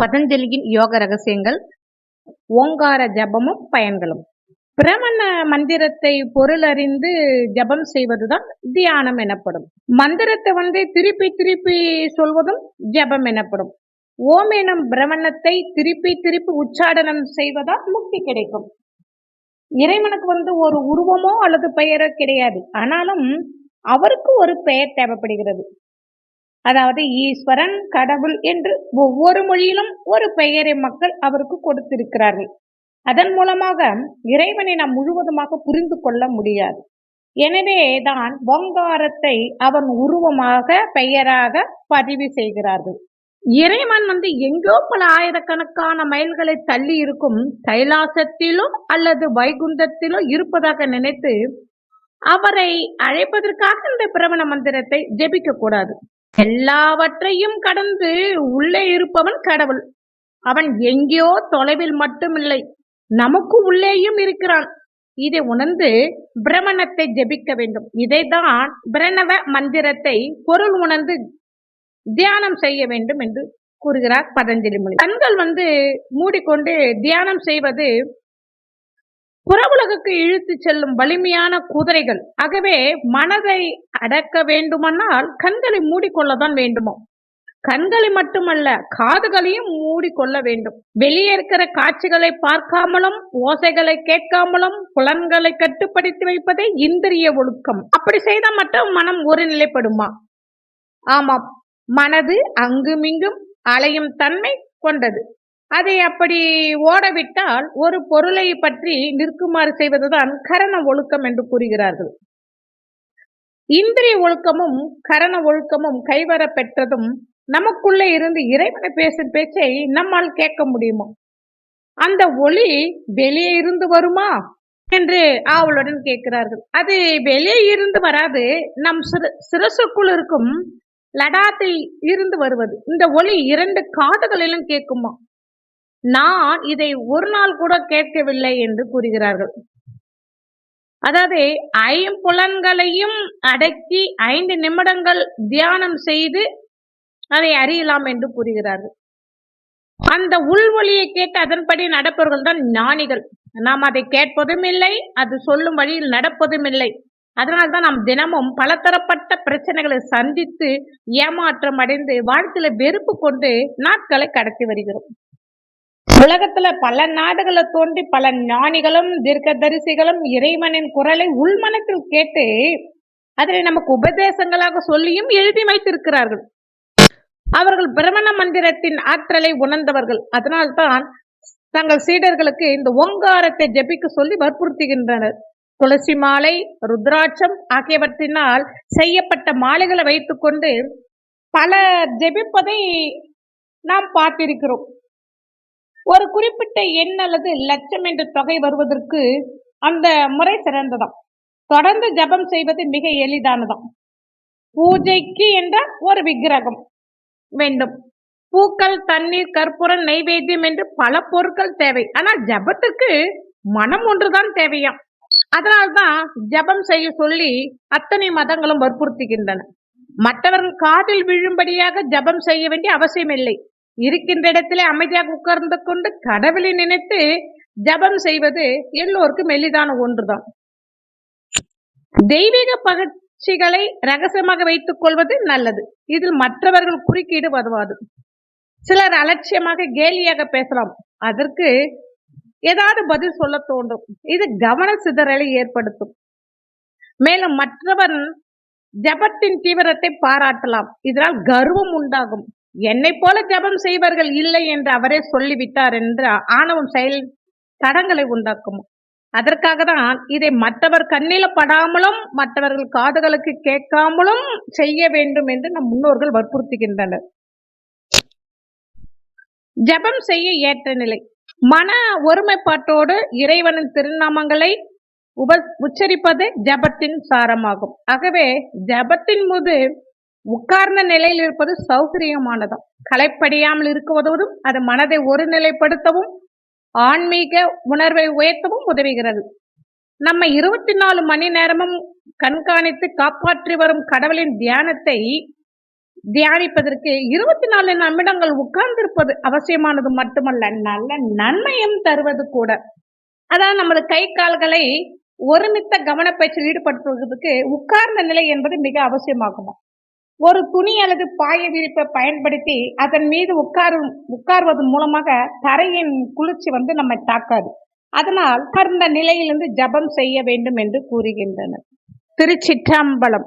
பதஞ்சலியின் யோக ரகசியங்கள் ஓங்கார ஜபமும் பயன்களும். பிரமண மந்திரத்தை பொருளறிந்து ஜபம் செய்வதுதான் தியானம் எனப்படும். மந்திரத்தை வந்து திருப்பி திருப்பி சொல்வதும் ஜபம் எனப்படும். ஓம் எனும் பிரமணத்தை திருப்பி திருப்பி உச்சாடனம் செய்வதால் முக்தி கிடைக்கும். இறைவனுக்கு வந்து ஒரு உருவமோ அல்லது பெயரோ கிடையாது. ஆனாலும் அவருக்கு ஒரு பெயர் தேவைப்படுகிறது. அதாவது ஈஸ்வரன் கடவுள் என்று ஒவ்வொரு மொழியிலும் ஒரு பெயரை மக்கள் அவருக்கு கொடுத்திருக்கிறார்கள். அதன் மூலமாக இறைவனை நாம் முழுவதுமாக புரிந்து கொள்ள முடியாது. எனவே தான் ஓங்காரத்தை அவன் உருவமாக பெயராக பதிவு செய்கிறார்கள். இறைவன் வந்து எங்கோ பல ஆயிரக்கணக்கான மைல்களை தள்ளி இருக்கும் கைலாசத்திலோ அல்லது வைகுண்டத்திலும் இருப்பதாக நினைத்து அவரை அழைப்பதற்காக இந்த பிரவண மந்திரத்தை ஜெபிக்க கூடாது. எல்லாவற்றையும் கடந்து உள்ளே இருப்பவன் கடவுள். அவன் எங்கேயோ தொலைவில் மட்டுமில்லை. நமக்கு உள்ளேயும் இருக்கிறான். இதை உணர்ந்து பிரமணத்தை ஜெபிக்க வேண்டும். இதைதான் பிரணவ மந்திரத்தை பொருள் உணர்ந்து தியானம் செய்ய வேண்டும் என்று கூறுகிறார் பதஞ்சலி முனி. கண்கள் வந்து மூடிக்கொண்டு தியானம் செய்வது புறவுலகுக்கு இழுத்து செல்லும் வலிமையான குதிரைகள். ஆகவே மனதை அடக்க வேண்டுமானால் கண்களை மூடிக்கொள்ளதான் வேண்டுமோ? கண்களை மட்டுமல்ல காதுகளையும் மூடிக்கொள்ள வேண்டும். வெளியே இருக்கிற காட்சிகளை பார்க்காமலும் ஓசைகளை கேட்காமலும் புலன்களை கட்டுப்படுத்தி வைப்பதே இந்திரிய ஒழுக்கம். அப்படி செய்தால் மட்டும் மனம் ஒருநிலைப்படுமா? ஆமாம். மனது அங்குமிங்கும் அலையும் தன்மை கொண்டது. அதை அப்படி ஓடவிட்டால் ஒரு பொருளை பற்றி நிற்குமாறு செய்வதுதான் கரண ஒழுக்கம் என்று கூறுகிறார்கள். இந்திரிய ஒழுக்கமும் கரண ஒழுக்கமும் கைவர பெற்றதும் நமக்குள்ளே இருந்து இறைவனை பேசும் பேச்சை நம்மால் கேட்க முடியுமா? அந்த ஒளி வெளியே இருந்து வருமா? என்று ஆவலுடன் கேட்கிறார்கள். அது வெளியே இருந்து வராது நம் சிறு சிரசுக்குள் இருக்கும் லடாத்தில் இருந்து வருவது. இந்த ஒளி இரண்டு காதுகளிலும் கேட்குமா? நான் இதை ஒரு நாள் கூட கேட்கவில்லை என்று கூறுகிறார்கள். அதாவது ஐம்புலன்களையும் அடக்கி ஐந்து நிமிடங்கள் தியானம் செய்து அதை அறியலாம் என்று கூறுகிறார்கள். அந்த உள்வொலியை கேட்டு அதன்படி நடப்பவர்கள் தான் ஞானிகள். நாம் அதை கேட்பதும் இல்லை அது சொல்லும் வழியில் நடப்பதும் இல்லை. அதனால்தான் நாம் தினமும் பலதரப்பட்ட பிரச்சனைகளை சந்தித்து ஏமாற்றம் அடைந்து வாழ்க்கையில வெறுப்பு கொண்டு நாட்களை கடத்தி வருகிறோம். உலகத்துல பல நாடுகளை தோன்றி பல ஞானிகளும் தீர்க்கதரிசிகளும் இறைவனின் குரலை உள்மனத்தில் கேட்டு அதனை நமக்கு உபதேசங்களாக சொல்லியும் எழுதி வைத்திருக்கிறார்கள். அவர்கள் பிரமண மந்திரத்தின் ஆற்றலை உணர்ந்தவர்கள். அதனால்தான் தங்கள் சீடர்களுக்கு இந்த ஓங்காரத்தை ஜபிக்க சொல்லி வற்புறுத்துகின்றனர். துளசி மாலை ருத்ராட்சம் ஆகியவற்றினால் செய்யப்பட்ட மாலைகளை வைத்துக்கொண்டு பல ஜெபிப்பதை நாம் பார்த்திருக்கிறோம். ஒரு குறிப்பிட்ட எண் அல்லது லட்சம் என்ற தொகை வருவதற்கு அந்த முறை சிறந்ததாம். தொடர்ந்து ஜபம் செய்வது மிக எளிதானதாம். பூஜைக்கு என்ற ஒரு விக்கிரகம் வேண்டும். பூக்கள் தண்ணீர் கற்பூரம் நைவேத்தியம் என்று பல பொருட்கள் தேவை. ஆனால் ஜபத்துக்கு மனம் ஒன்றுதான் தேவையாம். அதனால்தான் ஜபம் செய்ய சொல்லி அத்தனை மதங்களும் வற்புறுத்துகின்றன. மற்றவர்கள் காதில் விழும்படியாக ஜபம் செய்ய வேண்டிய அவசியம் இல்லை. இருக்கின்ற இடத்திலே அமைதியாக உட்கார்ந்து கொண்டு கடவுளை நினைத்து ஜபம் செய்வது எல்லோருக்கும் எளிதான ஒன்றுதான். தெய்வீக பகற்சிகளை ரகசியமாக வைத்துக் கொள்வது நல்லது. இதில் மற்றவர்கள் குறுக்கீடு வருவாது. சிலர் அலட்சியமாக கேலியாக பேசலாம். அதற்கு ஏதாவது பதில் சொல்ல தோன்றும். இது கவன சிதறலை ஏற்படுத்தும். மேலும் மற்றவன் ஜபத்தின் தீவிரத்தை பாராட்டலாம். இதனால் கர்வம் உண்டாகும். என்னை போல ஜபம் செய்வர்கள் இல்லை என்று அவரே சொல்லிவிட்டார் என்று ஆணவம் செயல் தடங்களை உண்டாக்கும். அதற்காக தான் இதை மற்றவர் கண்ணில படாமலும் மற்றவர்கள் காதுகளுக்கு கேட்காமலும் செய்ய வேண்டும் என்று நம் முன்னோர்கள் வற்புறுத்துகின்றனர். ஜபம் செய்ய ஏற்ற நிலை. மன ஒருமைப்பாட்டோடு இறைவனின் திருநாமங்களை உப உச்சரிப்பது ஜபத்தின் சாரமாகும். ஆகவே ஜபத்தின் போது உட்கார்ந்த நிலையில் இருப்பது சௌகரியமானதும் களைப்படியாமல் இருக்குவதும் அது மனதை ஒருநிலைப்படுத்தவும் ஆன்மீக உணர்வை உயர்த்தவும் உதவுகிறது. நம்ம இருபத்தி நாலு மணி நேரமும் கண்காணித்து காப்பாற்றி வரும் கடவுளின் தியானத்தை தியானிப்பதற்கு இருபத்தி நாலு நிமிடங்கள் உட்கார்ந்திருப்பது அவசியமானது மட்டுமல்ல நல்ல நன்மையும் தருவது கூட. அதாவது நமது கை கால்களை ஒருமித்த கவனப்பயிற்சியில் ஈடுபடுத்துவதற்கு உட்கார்ந்த நிலை என்பது மிக அவசியமாகும். ஒரு துணி அல்லது பாய விரிப்பை பயன்படுத்தி அதன் மீது உட்காரும் உட்கார்வதன் மூலமாக தரையின் குளிர்ச்சி வந்து நம்மை தாக்காது. அதனால் உட்கார்ந்த நிலையிலிருந்து ஜபம் செய்ய வேண்டும் என்று கூறுகின்றனர். திருச்சிற்றம்பலம்.